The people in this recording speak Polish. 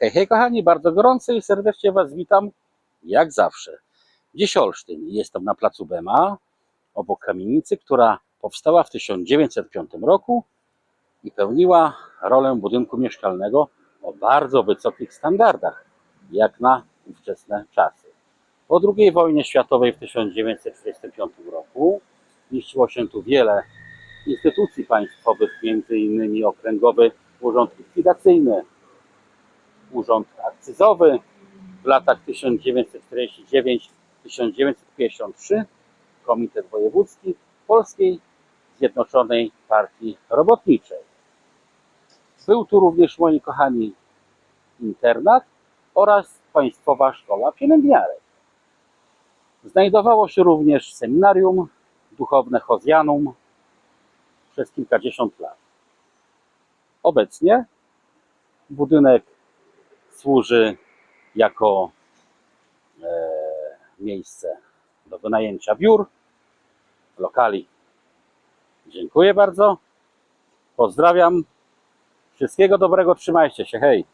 Hej, hej kochani, bardzo gorąco i serdecznie Was witam, jak zawsze. Dziś Olsztyn, jestem na placu Bema, obok kamienicy, która powstała w 1905 roku i pełniła rolę budynku mieszkalnego o bardzo wysokich standardach, jak na ówczesne czasy. Po II wojnie światowej w 1945 roku mieściło się tu wiele instytucji państwowych, innymi Okręgowy Urząd Likwidacyjny, Urząd Akcyzowy w latach 1949-1953 Komitet Wojewódzki Polskiej Zjednoczonej Partii Robotniczej. Był tu również, moi kochani, internat oraz Państwowa Szkoła Pielęgniarek. Znajdowało się również seminarium duchowne Hozjanum przez kilkadziesiąt lat. Obecnie budynek służy jako e, miejsce do wynajęcia biur, lokali. Dziękuję bardzo. Pozdrawiam. Wszystkiego dobrego. Trzymajcie się. Hej.